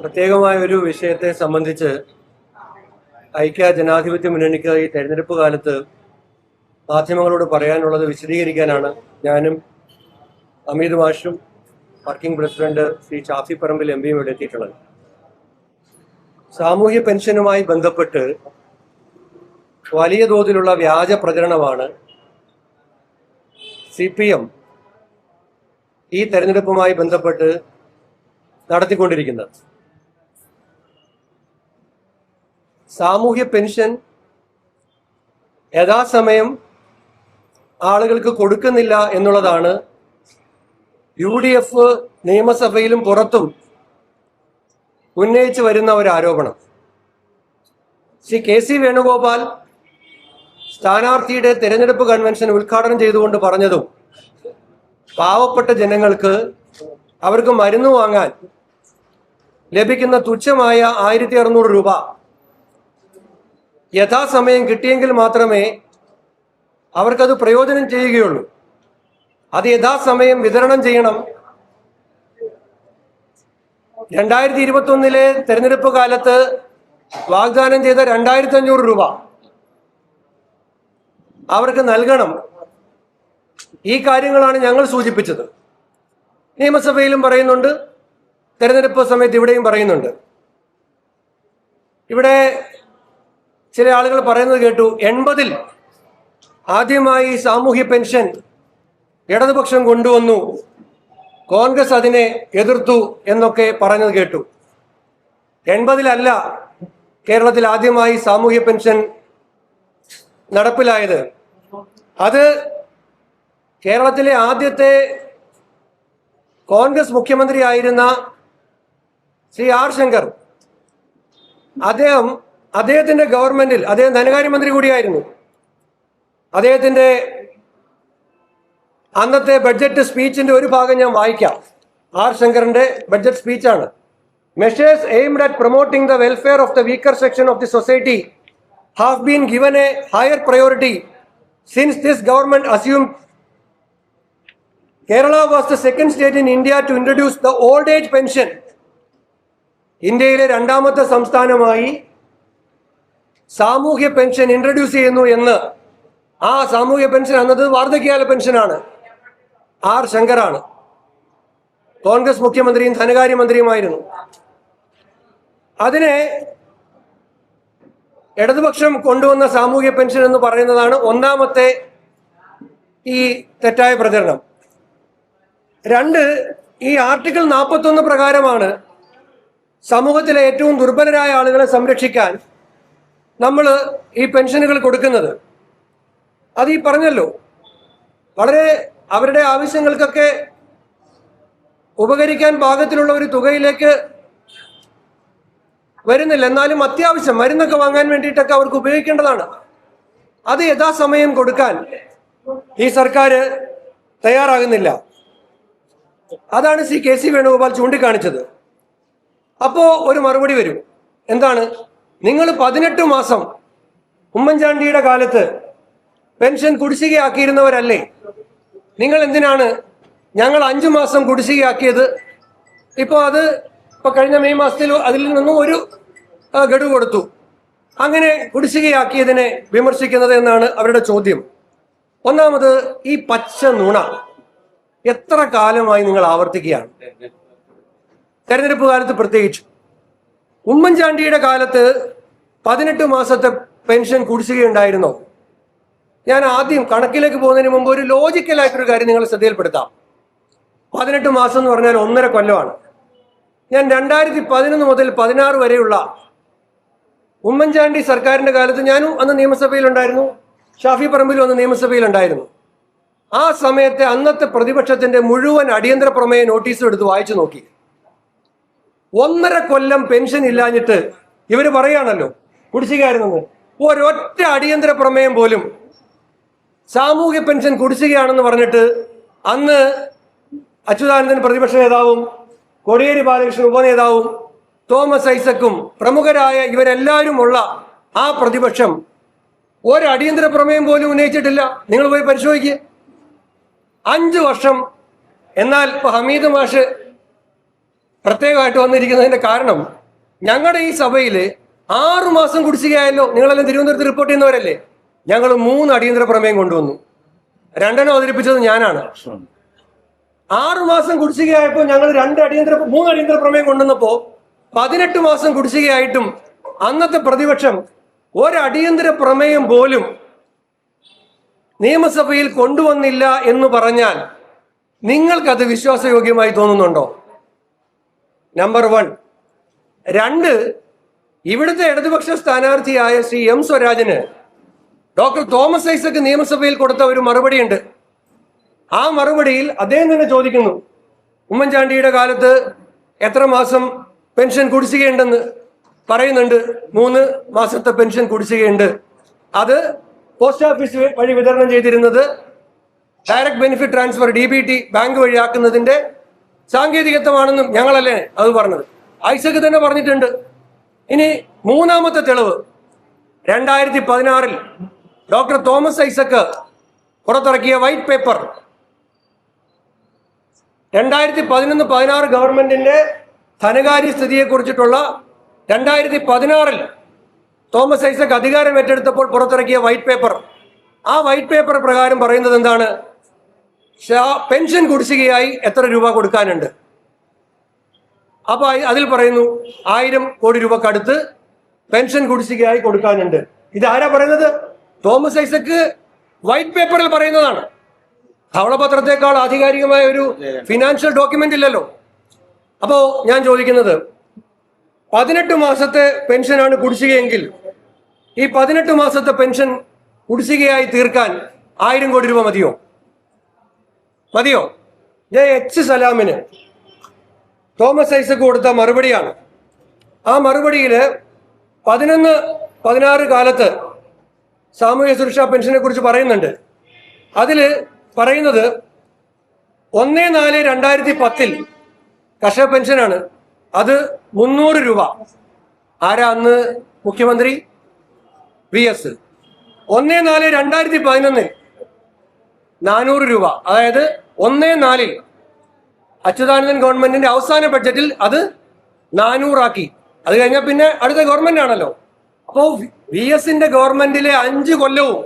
പ്രത്യേകമായ ഒരു വിഷയത്തെ സംബന്ധിച്ച് ഐക്യ ജനാധിപത്യ മുന്നണിക്ക് ഈ തെരഞ്ഞെടുപ്പ് കാലത്ത് മാധ്യമങ്ങളോട് പറയാനുള്ളത് വിശദീകരിക്കാനാണ് ഞാനും അമീത് മാഷും working president Shri Shafi Parambil M പിയും ഇവിടെ എത്തിയിട്ടുള്ളത്. സാമൂഹ്യ പെൻഷനുമായി ബന്ധപ്പെട്ട് വലിയ തോതിലുള്ള വ്യാജ പ്രചരണമാണ് സി പി എം ഈ തെരഞ്ഞെടുപ്പുമായി ബന്ധപ്പെട്ട് നടത്തിക്കൊണ്ടിരിക്കുന്നത്. സാമൂഹ്യ പെൻഷൻ യഥാസമയം ആളുകൾക്ക് കൊടുക്കുന്നില്ല എന്നുള്ളതാണ് യു ഡി എഫ് നിയമസഭയിലും പുറത്തും ഉന്നയിച്ചു വരുന്ന ഒരു ആരോപണം. ശ്രീ കെ സി വേണുഗോപാൽ സ്ഥാനാർത്ഥിയുടെ തെരഞ്ഞെടുപ്പ് കൺവെൻഷൻ ഉദ്ഘാടനം ചെയ്തുകൊണ്ട് പറഞ്ഞതും പാവപ്പെട്ട ജനങ്ങൾക്ക് അവർക്ക് മരുന്ന് വാങ്ങാൻ ലഭിക്കുന്ന തുച്ഛമായ ആയിരത്തി അറുന്നൂറ് രൂപ യഥാസമയം കിട്ടിയെങ്കിൽ മാത്രമേ അവർക്കത് പ്രയോജനം ചെയ്യുകയുള്ളൂ. അത് യഥാസമയം വിതരണം ചെയ്യണം. രണ്ടായിരത്തി ഇരുപത്തി ഒന്നിലെ തെരഞ്ഞെടുപ്പ് കാലത്ത് വാഗ്ദാനം ചെയ്ത രണ്ടായിരത്തി അഞ്ഞൂറ് രൂപ അവർക്ക് നൽകണം. ഈ കാര്യങ്ങളാണ് ഞങ്ങൾ സൂചിപ്പിച്ചത്. നിയമസഭയിലും പറയുന്നുണ്ട് തെരഞ്ഞെടുപ്പ് സമയത്ത് ഇവിടെയും പറയുന്നുണ്ട്. ഇവിടെ ചില ആളുകൾ പറയുന്നത് കേട്ടു എൺപതിൽ ആദ്യമായി സാമൂഹ്യ പെൻഷൻ ഇടതുപക്ഷം കൊണ്ടുവന്നു കോൺഗ്രസ് അതിനെ എതിർത്തു എന്നൊക്കെ പറഞ്ഞത് കേട്ടു. എൺപതിലല്ല കേരളത്തിൽ ആദ്യമായി സാമൂഹ്യ പെൻഷൻ നടപ്പിലായത്. അത് കേരളത്തിലെ ആദ്യത്തെ കോൺഗ്രസ് മുഖ്യമന്ത്രി ആയിരുന്ന ശ്രീ ആർ ശങ്കർ. അദ്ദേഹം അദ്ദേഹത്തിന്റെ ഗവൺമെന്റിൽ അദ്ദേഹം ധനകാര്യമന്ത്രി കൂടിയായിരുന്നു. അദ്ദേഹത്തിന്റെ അന്നത്തെ ബഡ്ജറ്റ് സ്പീച്ചിന്റെ ഒരു ഭാഗം ഞാൻ വായിക്കാം. ആർ ശങ്കറിന്റെ budget സ്പീച്ചാണ്. Measures aimed at promoting the welfare of the weaker section of the society have been given a higher priority since this government assume Kerala was the second state in India to introduce the old age pension ഇന്ത്യയിലെ രണ്ടാമത്തെ സംസ്ഥാനമായി സാമൂഹ്യ pension introduce ചെയ്യുന്നു എന്ന്. ആ സാമൂഹ്യ pension എന്നത് വാർദ്ധക്യകാല പെൻഷനാണ്. R ശങ്കറാണ്. Congress മുഖ്യമന്ത്രിയും ധനകാര്യമന്ത്രിയുമായിരുന്നു. അതിനെ ഇടതുപക്ഷം കൊണ്ടുവന്ന സാമൂഹ്യ പെൻഷൻ എന്ന് പറയുന്നതാണ് ഒന്നാമത്തെ ഈ തെറ്റായ പ്രചരണം. രണ്ട് ഈ ആർട്ടിക്കിൾ നാൽപ്പത്തൊന്ന് പ്രകാരമാണ് സമൂഹത്തിലെ ഏറ്റവും ദുർബലരായ ആളുകളെ സംരക്ഷിക്കാൻ നമ്മൾ ഈ പെൻഷനുകൾ കൊടുക്കുന്നത്. അത് ഈ പറഞ്ഞല്ലോ. വളരെ അവരുടെ ആവശ്യങ്ങൾക്കൊക്കെ ഉപകരിക്കാൻ പാകത്തിലുള്ള ഒരു തുകയിലേക്ക് വരുന്നില്ല. എന്നാലും അത്യാവശ്യം മരുന്നൊക്കെ വാങ്ങാൻ വേണ്ടിയിട്ടൊക്കെ അവർക്ക് ഉപയോഗിക്കേണ്ടതാണ്. അത് യഥാസമയം കൊടുക്കാൻ ഈ സർക്കാർ തയ്യാറാകുന്നില്ല. അതാണ് സി കെ സി വേണുഗോപാൽ ചൂണ്ടിക്കാണിച്ചത്. അപ്പോ ഒരു മറുപടി വരും. എന്താണ്? നിങ്ങൾ പതിനെട്ട് മാസം ഉമ്മൻചാണ്ടിയുടെ കാലത്ത് പെൻഷൻ കുടിശ്ശികയാക്കിയിരുന്നവരല്ലേ? നിങ്ങൾ എന്തിനാണ് ഞങ്ങൾ അഞ്ചു മാസം കുടിശ്ശികയാക്കിയത്? ഇപ്പോൾ അത് ഇപ്പോൾ കഴിഞ്ഞ മെയ് മാസത്തിൽ അതിൽ നിന്നും ഒരു ഗഡു കൊടുത്തു. അങ്ങനെ കുടിശ്ശികയാക്കിയതിനെ വിമർശിക്കുന്നത് എന്നാണ് അവരുടെ ചോദ്യം. ഒന്നാമത് ഈ പച്ച നുണ എത്ര കാലമായി നിങ്ങൾ ആവർത്തിക്കുകയാണ്? തെരഞ്ഞെടുപ്പ് കാലത്ത് പ്രത്യേകിച്ചു. ഉമ്മൻചാണ്ടിയുടെ കാലത്ത് പതിനെട്ട് മാസത്തെ പെൻഷൻ കുടിശ്ശികയുണ്ടായിരുന്നോ. ഞാൻ ആദ്യം കണക്കിലേക്ക് പോകുന്നതിന് മുമ്പ് ഒരു ലോജിക്കലായിട്ടൊരു കാര്യം നിങ്ങൾ ശ്രദ്ധയിൽപ്പെടുത്താം. പതിനെട്ട് മാസം എന്ന് പറഞ്ഞാൽ ഒന്നര കൊല്ലമാണ്. ഞാൻ രണ്ടായിരത്തി പതിനൊന്ന് മുതൽ പതിനാറ് വരെയുള്ള ഉമ്മൻചാണ്ടി സർക്കാരിന്റെ കാലത്ത് ഞാനും അന്ന് നിയമസഭയിലുണ്ടായിരുന്നു. ഷാഫി പറമ്പിലും അന്ന് നിയമസഭയിലുണ്ടായിരുന്നു. ആ സമയത്തെ അന്നത്തെ പ്രതിപക്ഷത്തിന്റെ മുഴുവൻ അടിയന്തര പ്രമേയ നോട്ടീസും എടുത്ത് വായിച്ചു നോക്കി. ഒന്നര കൊല്ലം പെൻഷൻ ഇല്ലാഞ്ഞിട്ട് ഇവർ പറയുകയാണല്ലോ. കുടിശ്ശികയായിരുന്നെന്ന്. ഒരൊറ്റ അടിയന്തര പ്രമേയം പോലും സാമൂഹ്യ പെൻഷൻ കുടിശ്ശികയാണെന്ന് പറഞ്ഞിട്ട് അന്ന് അച്യുതാനന്ദൻ പ്രതിപക്ഷ നേതാവും കോടിയേരി ബാലകൃഷ്ണൻ ഉപനേതാവും തോമസ് ഐസക്കും പ്രമുഖരായ ഇവരെല്ലാവരും ഉള്ള ആ പ്രതിപക്ഷം ഒരു അടിയന്തര പ്രമേയം പോലും ഉന്നയിച്ചിട്ടില്ല. നിങ്ങൾ പോയി പരിശോധിക്കുക അഞ്ചു വർഷം. എന്നാൽ ഹമീദ് മാഷ് പ്രത്യേകമായിട്ട് വന്നിരിക്കുന്നതിന്റെ കാരണം ഞങ്ങളുടെ ഈ സഭയിൽ ആറു മാസം കുടിശ്ശികയായല്ലോ. നിങ്ങളെല്ലാം തിരുവനന്തപുരത്ത് റിപ്പോർട്ട് ചെയ്യുന്നവരല്ലേ? ഞങ്ങൾ മൂന്ന് അടിയന്തര പ്രമേയം കൊണ്ടുവന്നു. രണ്ടെണ്ണം അവതരിപ്പിച്ചത് ഞാനാണ്. ആറു മാസം കുടിശ്ശികയായപ്പോൾ ഞങ്ങൾ രണ്ട് അടിയന്തര മൂന്ന് അടിയന്തര പ്രമേയം കൊണ്ടുവന്നപ്പോ പതിനെട്ട് മാസം കുടിശ്ശികയായിട്ടും അന്നത്തെ പ്രതിപക്ഷം ഒരടിയന്തര പ്രമേയം പോലും നിയമസഭയിൽ കൊണ്ടുവന്നില്ല എന്ന് പറഞ്ഞാൽ നിങ്ങൾക്കത് വിശ്വാസയോഗ്യമായി തോന്നുന്നുണ്ടോ? നമ്പർ വൺ രണ്ട് ഇവിടുത്തെ ഇടതുപക്ഷ സ്ഥാനാർത്ഥിയായ ശ്രീ എം സ്വരാജന് ഡോക്ടർ തോമസ് ഐസക് നിയമസഭയിൽ കൊടുത്ത ഒരു മറുപടിയുണ്ട്. ആ മറുപടിയിൽ അദ്ദേഹം തന്നെ ചോദിക്കുന്നു ഉമ്മൻചാണ്ടിയുടെ കാലത്ത് എത്ര മാസം പെൻഷൻ കുടിശ്ശികയുണ്ടെന്ന് പറയുന്നുണ്ട്. മൂന്ന് മാസത്തെ പെൻഷൻ കുടിശ്ശികയുണ്ട്. അത് പോസ്റ്റ് ഓഫീസ് വഴി വിതരണം ചെയ്തിരുന്നത് direct benefit transfer D B T bank വഴിയാക്കുന്നതിന്റെ സാങ്കേതികത്വമാണെന്നും ഞങ്ങളല്ലേ അത് പറഞ്ഞത്. ഐസക് തന്നെ പറഞ്ഞിട്ടുണ്ട്. ഇനി മൂന്നാമത്തെ തെളിവ്. രണ്ടായിരത്തി പതിനാറിൽ ഡോക്ടർ തോമസ് ഐസക് പുറത്തിറക്കിയ വൈറ്റ് പേപ്പർ. രണ്ടായിരത്തി പതിനൊന്ന് പതിനാറ് ഗവൺമെന്റിന്റെ ധനകാര്യ സ്ഥിതിയെ കുറിച്ചിട്ടുള്ള രണ്ടായിരത്തി പതിനാറിൽ തോമസ് ഐസക് അധികാരം ഏറ്റെടുത്തപ്പോൾ പുറത്തിറക്കിയ വൈറ്റ് പേപ്പർ. ആ വൈറ്റ് പേപ്പർ പ്രകാരം പറയുന്നത് എന്താണ്? പെൻഷൻ കുടിശ്ശികയായി എത്ര രൂപ കൊടുക്കാനുണ്ട്? അപ്പൊ അതിൽ പറയുന്നു ആയിരം കോടി രൂപക്കടുത്ത് പെൻഷൻ കുടിശ്ശികയായി കൊടുക്കാനുണ്ട്. ഇത് ആരാ പറയുന്നത്? തോമസ് ഐസക്ക് വൈറ്റ് പേപ്പറിൽ പറയുന്നതാണ്. ധവളപത്രത്തെക്കാൾ ആധികാരികമായ ഒരു ഫിനാൻഷ്യൽ ഡോക്യുമെന്റ് ഇല്ലല്ലോ. അപ്പോ ഞാൻ ചോദിക്കുന്നത് പതിനെട്ട് മാസത്തെ പെൻഷനാണ് കുടിശ്ശികയെങ്കിൽ ഈ പതിനെട്ട് മാസത്തെ പെൻഷൻ കുടിശ്ശികയായി തീർക്കാൻ ആയിരം കോടി രൂപ മതിയോ? മതിയോ? ഞാൻ എച്ച് സലാമിന്. തോമസ് ഐസക് കൊടുത്ത മറുപടിയാണ്. ആ മറുപടിയിൽ പതിനൊന്ന് പതിനാറ് കാലത്ത് സാമൂഹ്യ സുരക്ഷാ പെൻഷനെ കുറിച്ച് പറയുന്നുണ്ട്. അതിൽ പറയുന്നത് ഒന്ന് നാല് രണ്ടായിരത്തി പത്തിൽ കർഷക പെൻഷനാണ്. അത് മുന്നൂറ് രൂപ. ആരാ അന്ന് മുഖ്യമന്ത്രി? V S. ഒന്ന് നാല് രണ്ടായിരത്തി പതിനൊന്നിൽ നാനൂറ് രൂപ. അതായത് ഒന്ന് നാലിൽ അച്യുതാനന്ദൻ ഗവൺമെന്റിന്റെ അവസാന ബഡ്ജറ്റിൽ അത് നാനൂറാക്കി. അത് കഴിഞ്ഞാൽ പിന്നെ അടുത്ത ഗവൺമെന്റ് ആണല്ലോ അപ്പോ വി എസിന്റെ ഗവൺമെന്റിലെ അഞ്ച് കൊല്ലവും